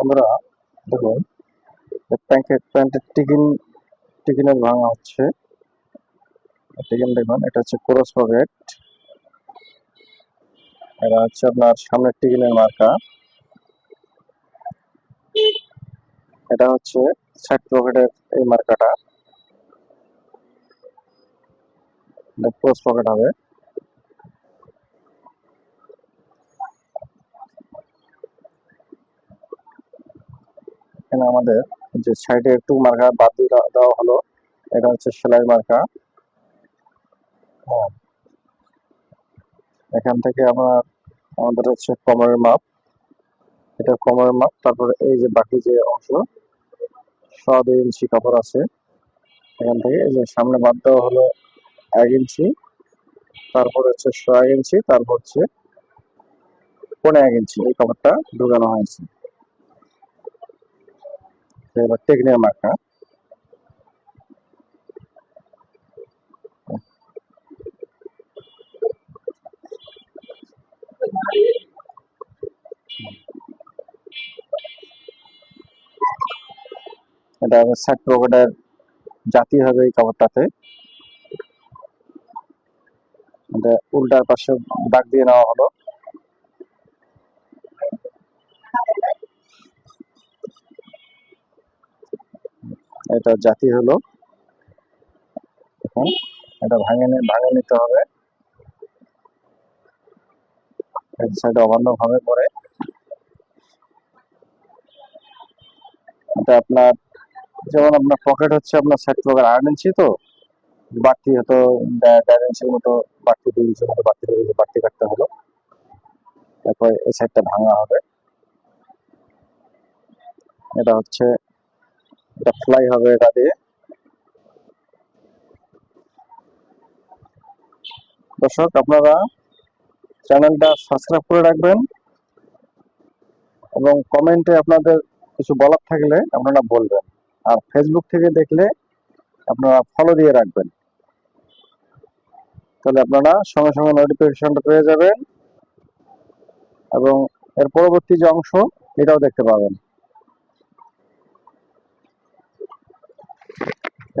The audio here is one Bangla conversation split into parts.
বন্ধুরা, দেখুন প্যান্টের প্যান্টের টিকিন টিকিনের ভাঙা হচ্ছে। টিকিন দেখুন, এটা হচ্ছে ক্রস পকেট এটা হচ্ছে আপনার সামনের টিকিনের মার্কা। এটা হচ্ছে সাইড পকেটের এই মার্কাটা। ক্রস পকেট হবে। এখানে আমাদের যে সাইডে একটু মার্কা বাদ দিয়ে দেওয়া- হলো, এটা হচ্ছে সেলাই মার্কা হ্যাঁ। এখান থেকে আমরা আমাদের হচ্ছে কমরের মাপ। এটা কমরের মাপ, তারপরে এই যে বাকি যে অংশ দুই ইঞ্চি কাপড় আছে। এখান থেকে এই যে সামনে বাদ দেওয়া হলো এক ইঞ্চি, তারপর হচ্ছে এক ইঞ্চি, তারপর হচ্ছে পনেরো এক ইঞ্চি এই কাপড়টা ঢুকানো হয়েছে। টেকনিক মার্কা এটা সাইড পকেটের জাতি হবে এই কাপড়টাতে। উল্টার পাশে দাগ দিয়ে নেওয়া হলো। এটা জাতি হলো। এখন এটা ভাঙে ভাঙে নিতে হবে। এক ভাবে পরে এটা আপনার যেমন আপনার পকেট হচ্ছে আপনার সাইড পকেট আট ইঞ্চি তো। বাড়তি হয়তো দে- দেড় ইঞ্চির মতো, বাড়তি দুই ইঞ্চির মতো, বাড়তি বাড়তি কাটতে হলো। তারপর এই সাইডটা ভাঙা হবে। এটা হচ্ছে এটা ফ্লাই হবে এটা দিয়ে। দর্শক, আপনারা চ্যানেলটা সাবস্ক্রাইব করে রাখবেন এবং কমেন্টে আপনাদের কিছু বলার থাকলে আপনারা বলবেন। আর ফেসবুক থেকে দেখলে আপনারা ফলো দিয়ে রাখবেন। তাহলে আপনারা সঙ্গে সঙ্গে নোটিফিকেশনটা পেয়ে যাবেন এবং এর পরবর্তী যে অংশ, এটাও দেখতে পাবেন।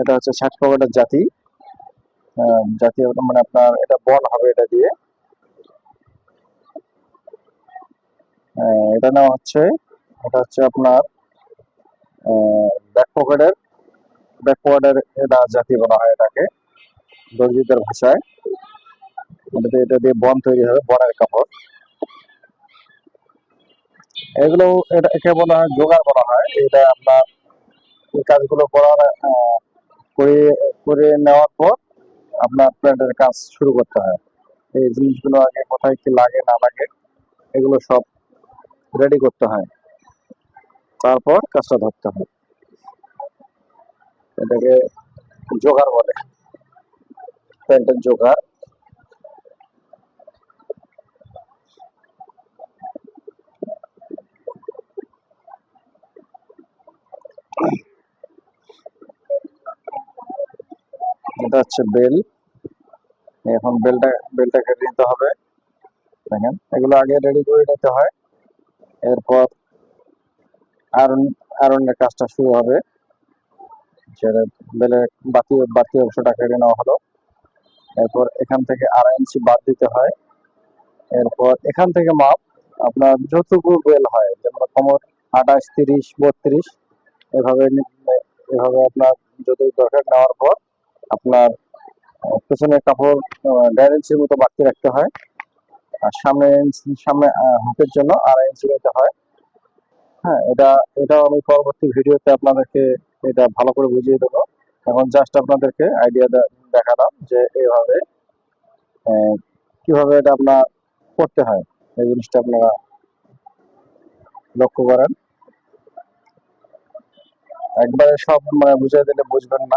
এটা হচ্ছে ষাট পকেটের জাতি। জাতীয় মানে আপনার এটা বন হবে এটা দিয়ে। এটা নেওয়া হচ্ছে, এটা হচ্ছে আপনার ব্যাক পকেটের ব্যাক পকেটের এটা জাতি বলা হয় এটাকে, দর্জিদের ভাষায়। এটা দিয়ে বন তৈরি হবে, বনের কাপড়। এগুলো এটা একে বলা হয়? জোগাড় বলা হয়। এটা আপনার এই কাজগুলো করার করে করে নেওয়ার পর আপনার প্ল্যান্টের কাজ শুরু করতে হয়। এই জিনিসগুলো আগে কোথায় কি লাগে, না লাগে, এগুলো সব রেডি করতে হয়। তারপর কাজটা ধরতে হয়। এটাকে জোগাড় বলে। প্ল্যান্টের জোগাড়। এটা হচ্ছে বেল। এখন বেলটা বেলটা কেটে নিতে হবে। দেখেন, এগুলো আগে রেডি করে নিতে হয়। এরপর আয়রন আয়রনের কাজটা শুরু হবে। যেটা বেলের বাতি বাতি অংশটা কেটে নেওয়া হলো। এরপর এখান থেকে আড়াই ইঞ্চি বাদ দিতে হয়। এরপর এখান থেকে মাপ, আপনার যতটুকু বেল হয়, যেমন কোমর আঠাশ, তিরিশ, বত্রিশ, এভাবে এভাবে আপনার যদি দরকার নেওয়ার পর আপনার পেছনের কাপড় দেড় ইঞ্চির মতো বাড়তি রাখতে হয়। আর সামনে সামনে হুকের জন্য আড়াই ইঞ্চি নিতে হয়। হ্যাঁ এটা, এটাও আমি পরবর্তী ভিডিওতে আপনাদেরকে এটা ভালো করে বুঝিয়ে দেবো। এখন জাস্ট আপনাদেরকে আইডিয়া দেখালাম যে এইভাবে কীভাবে এটা আপনার করতে হয়। এই জিনিসটা আপনারা লক্ষ্য করেন। একবারে সব মানে বুঝিয়ে দিলে বুঝবেন না।